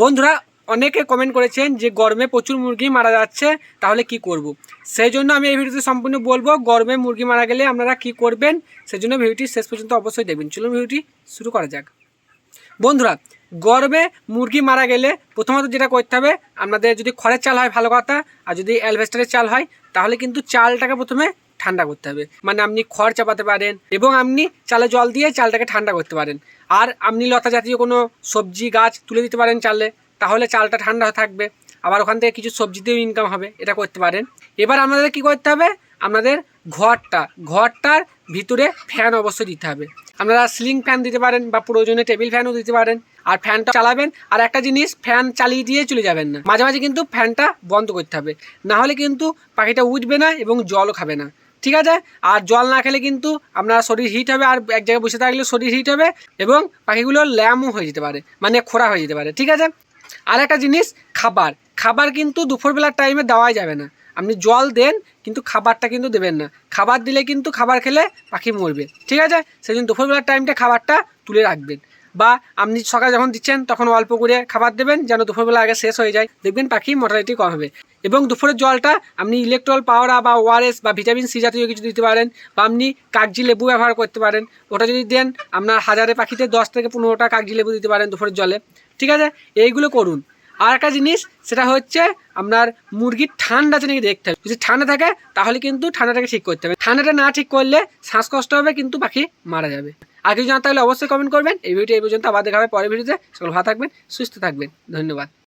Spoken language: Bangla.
বন্ধুরা, অনেকে কমেন্ট করেছেন যে গরমে প্রচুর মুরগি মারা যাচ্ছে, তাহলে কি করব। সেই জন্য আমি এই ভিডিওতে সম্পূর্ণ বলব, গরমে মুরগি মারা গেলে আপনারা কি করবেন? সেই জন্য ভিডিওটি শেষ পর্যন্ত অবশ্যই দেখবেন। চলুন ভিডিওটি শুরু করা যাক। বন্ধুরা, গরমে মুরগি মারা গেলে প্রথমত যেটা করতে হবে, আপনাদের যদি খড়ের চাল হয়, ভালো কথা, আর যদি অ্যালভেস্টারের চাল হয়, তাহলে কিন্তু চালটাকে প্রথমে ঠান্ডা করতে হবে। মানে আপনি খড় চাপাতে পারেন এবং আপনি চালে জল দিয়ে চালটাকে ঠান্ডা করতে পারেন। আর আপনি লতা জাতীয় কোনো সবজি, গাছ তুলে দিতে পারেন চালে, তাহলে চালটা ঠান্ডা থাকবে। আবার ওখান থেকে কিছু সবজিতেও ইনকাম হবে, এটা করতে পারেন। এবার আপনাদের কি করতে হবে? আপনাদের ঘরটা, ঘরটার ভিতরে ফ্যান অবশ্যই দিতে হবে। আপনারা সিলিং ফ্যান দিতে পারেন বা প্রয়োজনে টেবিল ফ্যানও দিতে পারেন। আর ফ্যানটা চালাবেন। আর একটা জিনিস ফ্যান চালিয়ে দিয়ে চলে যাবেন না। মাঝে মাঝে কিন্তু ফ্যানটা বন্ধ করতে হবে। না হলে কিন্তু পাখিটা উঠবে না এবং জলও খাবে না। ঠিক আছে? আর জল না খেলে কিন্তু আপনার শরীর হিট হবে আর এক জায়গায় বসে থাকলে শরীর হিট হবে এবং পাখিগুলো ল্যামও হয়ে যেতে পারে মানে খোরা হয়ে যেতে পারে, ঠিক আছে? আর একটা জিনিস, খাবার। খাবার কিন্তু দুপুরবেলার টাইমে দেওয়াই যাবে না। আপনি জল দেন, কিন্তু খাবারটা কিন্তু দেবেন না। খাবার দিলে কিন্তু খাবার খেলে পাখি মরবে, ঠিক আছে? জন্য দুপুরবেলার টাইমটা খাবারটা তুলে রাখবেন। বা আপনি সকালে যখন দিচ্ছেন, তখন অল্প করে খাবার দেবেন যেন দুপুরবেলা আগে শেষ হয়ে যায়। দেখবেন পাখি মর্টালিটি কম হবে। এবং দুপুরের জলটা আপনি ইলেকট্রল পাওয়ারা বা ওআরএস বা ভিটামিন সি জাতীয় কিছু দিতে পারেন বা আপনি কাগজি লেবু ব্যবহার করতে পারেন। ওটা যদি দেন, আপনার হাজারে পাখিতে দশ থেকে পনেরোটা কাগজি লেবু দিতে পারেন দুপুরের জলে। ঠিক আছে? এইগুলো করুন। আর একটা জিনিস, সেটা হচ্ছে আপনার মুরগির ঠান্ডা আছে নাকি দেখতে হবে। যদি ঠান্ডা থাকে, তাহলে কিন্তু ঠান্ডাটাকে ঠিক করতে হবে। ঠান্ডাটা না ঠিক করলে শ্বাসকষ্ট হবে, কিন্তু পাখি মারা যাবে। আর কিছু জানতে থাকলে অবশ্যই কমেন্ট করবেন। এই ভিডিওটি এই পর্যন্ত আবার দেখা হবে পরের ভিডিওতে। সকল ভালো থাকবেন, সুস্থ থাকবেন। ধন্যবাদ।